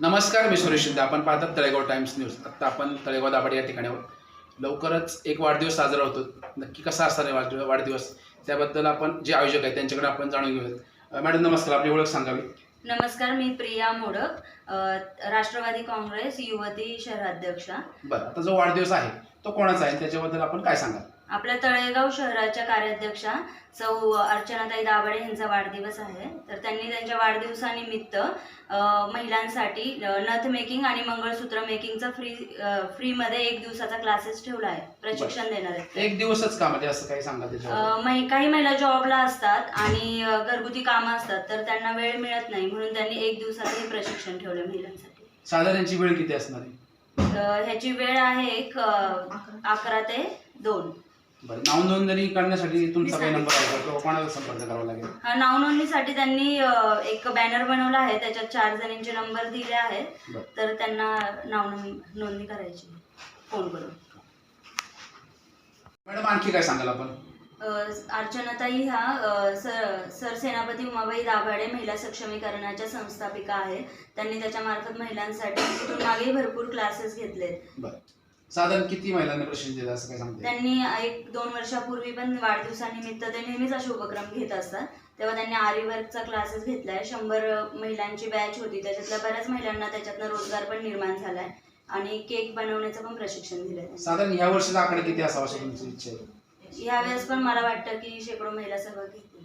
नमस्कार मी सुरेश शिंदे. आपण पाहतात तळेगाव टाइम्स न्यूज. आता आपण तळेगाव दाभाडे या ठिकाणी लवकरच एक वाढदिवस साजरा होतो. नक्की कसा असणार आहे वाढ- वाढदिवस? त्याबद्दल आपण जे आयोजक आहेत त्यांच्याकडे आपण जाणून घेऊयात. मॅडम नमस्कार. आपली ओळख सांगावी. नमस्कार मी प्रिया मोडक. राष्ट्रवादी काँग्रेस युवती शहराध्यक्षा. बरं आता जो वाढदिवस आहे तो कोणाचा आहे? त्याच्याबद्दल आपण काय सांगाल? आपल्या तळेगाव शहराच्या कार्याध्यक्षा सौ अर्चनाताई दाभाडे यांचा वाढदिवस आहे. तर त्यांनी त्यांच्या वाढदिवसानिमित्त महिलांसाठी नथ मेकिंग आणि मंगळसूत्र मेकिंगचा फ्री फ्रीमध्ये एक दिवसाचा क्लासेस ठेवला आहे. प्रशिक्षण देणार. आहेत एक दिवसच का? म्हणजे असं काही सांगा त्याच्यावर? काही महिला जॉबला असतात आणि घरगुती कामं असतात तर त्यांना वेळ मिळत नाही. म्हणून त्यांनी एक दिवसाचं हे प्रशिक्षण ठेवलं महिलांसाठी. साधारण यांची वेळ किती असणार आहे? ह्याची वेळ आहे एक अकरा ते दोन. बरं नाव नोंदणी करण्यासाठी तुमचा काही नंबर आहे का? किंवा कोणाला संपर्क करावा लागेल? हा नाव नोंदणीसाठी त्यांनी अ, एक बॅनर बनवला आहे. त्याच्यात चार जणींचे नंबर दिले आहेत. बरं. तर त्यांना नाव नोंद- नोंदणी करायची फोन करून. मॅडम आणखी काय सांगाल आपण? अ, अर्चनाताई ह्या अ, सर सरसेनापती उमाबाई दाभाडे महिला सक्षमीकरणाच्या संस्थापिका आहेत. त्यांनी त्याच्यामार्फत महिलांसाठी तिथून मागे भरपूर क्लासेस घेतलेत. बरं. साधारण किती महिलांना प्रशिक्षण दिलं असं काय सांगते त्यांनी एक दोन वर्षापूर्वी पण वाढदिवसानिमित्त ते नेहमीच असे उपक्रम घेत असतात. तेव्हा त्यांनी आरी वर्कचा क्लासेस घेतलाय. शंभर महिलांची बॅच होती. त्याच्यातल्या बऱ्याच महिलांना त्याच्यातनं रोजगार पण निर्माण झालाय. आणि केक बनवण्याचं पण प्रशिक्षण दिलंय साधारण ह्या वर्षीचा आकडा किती असावा अशी तुमची इच्छा आहे? यावेळेस पण मला वाटतं की शेकडो महिला सहभागी घेतील.